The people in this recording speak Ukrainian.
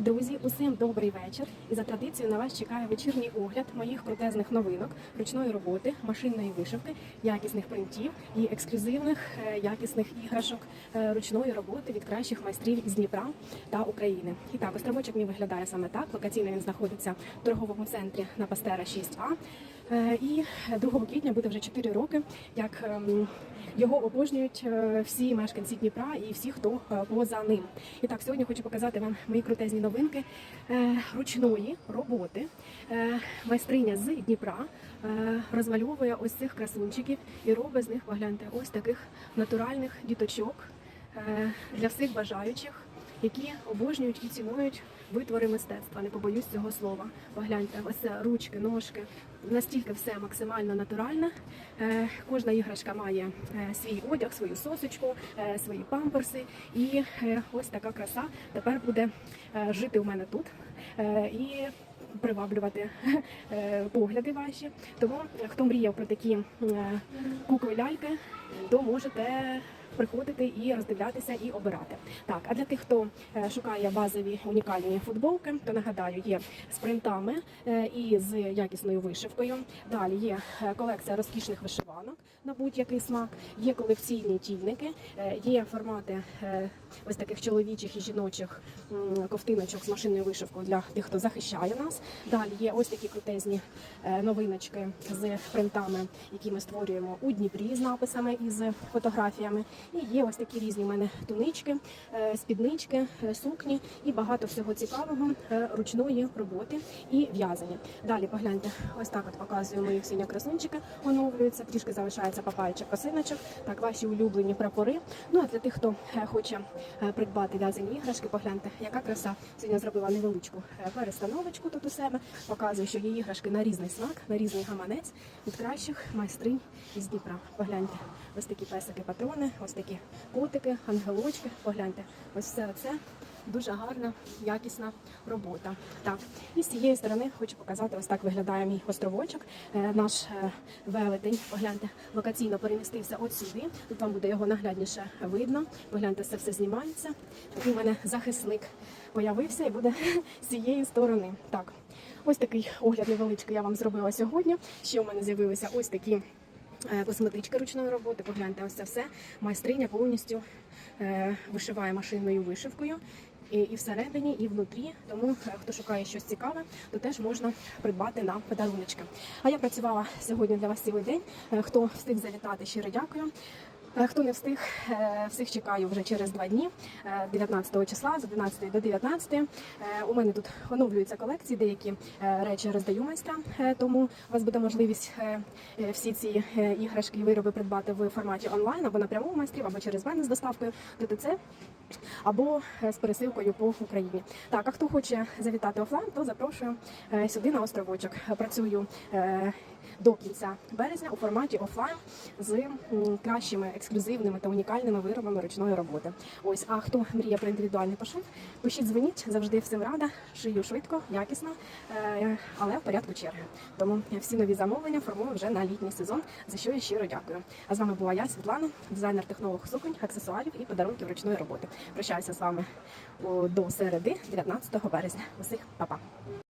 Друзі, усім добрий вечір. І за традицією на вас чекає вечірній огляд моїх протезних новинок, ручної роботи, машинної вишивки, якісних принтів і ексклюзивних е, якісних іграшок е, ручної роботи від кращих майстрів із Дніпра та України. І так, островочок мій виглядає саме так. Локаційно він знаходиться в торговому центрі на Пастера 6А. Е, І 2 квітня буде вже 4 роки, як ем, його обожнюють е, всі мешканці Дніпра і всі, хто е, поза ним. І так, сьогодні хочу показати вам мої крутезні новинки ручної роботи. Майстриня з Дніпра розмальовує ось цих красунчиків і робить з них, погляньте, ось таких натуральних діточок для всіх бажаючих які обожнюють і цінують витвори мистецтва. Не побоюсь цього слова. Погляньте, ось ручки, ножки. Настільки все максимально натуральне. Е, Кожна іграшка має е, свій одяг, свою сосочку, е, свої памперси. І ось така краса тепер буде жити у мене тут. І Приваблювати погляди ваші. Тому хто мріяв про такі е, кукли ляльки, то можете приходити і роздивлятися і обирати. Так, а для тих, хто е, шукає базові унікальні футболки, то нагадаю, є з принтами е, і з якісною вишивкою. Далі є е, колекція розкішних вишиванок на будь-який смак, є колекційні тільники, є формати ось таких чоловічих і жіночих ковтиночок з машинною вишивкою для тих, хто захищає нас. Далі є ось такі крутезні новиночки з принтами, які ми створюємо у Дніпрі з написами і з фотографіями. І є ось такі різні у мене тунички, е, спіднички, е, сукні і багато всього цікавого е, ручної роботи і в'язання. Далі погляньте, ось так от показую мої сині красунчики, оновлюються, трішки залишається папайчик, косиночок, так ваші улюблені прапори. Ну а для тих, хто хоче придбати в'язані іграшки, погляньте, яка краса. Сьогодні зробила невеличку перестановочку тут у себе. Показую, що є іграшки на різний смак, на різний гаманець від кращих майстринь із Дніпра. Погляньте, ось такі песики, патрони, ось такі котики, ангелочки. Погляньте, ось все це. Дуже гарна, якісна робота. Так, і з цієї сторони хочу показати, ось так виглядає мій островочок. Е, Наш е, велетень, погляньте, локаційно перемістився от сюди. Тут вам буде його наглядніше видно. Погляньте, це все знімається. Такий у мене захисник появився і буде з цієї сторони. Так, ось такий огляд невеличкий я вам зробила сьогодні. Ще у мене з'явилися ось такі. Е, Косметичка ручної роботи, погляньте, ось це все. Майстриня повністю е, вишиває машинною вишивкою. І, всередині, і внутрі. Тому е, хто шукає щось цікаве, то теж можна придбати на подаруночки. А я працювала сьогодні для вас цілий день. Хто встиг завітати, щиро дякую. Е, Хто не встиг, е, всіх чекаю вже через два дні, е, 19 числа, з 11 до 19. Е, У мене тут оновлюються колекції, деякі е, речі роздаю майстрам, е, тому у вас буде можливість е, е, всі ці е, іграшки і вироби придбати в форматі онлайн або напряму у майстрів, або через мене з доставкою до ТЦ або е, з пересилкою по Україні. Так, а хто хоче завітати офлайн, то запрошую е, сюди на островочок. Працюю е, до кінця березня у форматі офлайн з кращими ексклюзивними та унікальними виробами ручної роботи. Ось, а хто мріє про індивідуальний пошив, пишіть, дзвоніть, завжди всім рада, шию швидко, якісно, але в порядку черги. Тому всі нові замовлення формую вже на літній сезон, за що я щиро дякую. А з вами була я, Світлана, дизайнер-технолог суконь, аксесуарів і подарунків ручної роботи. Прощаюся з вами до середи, 19 березня. Усіх па-па!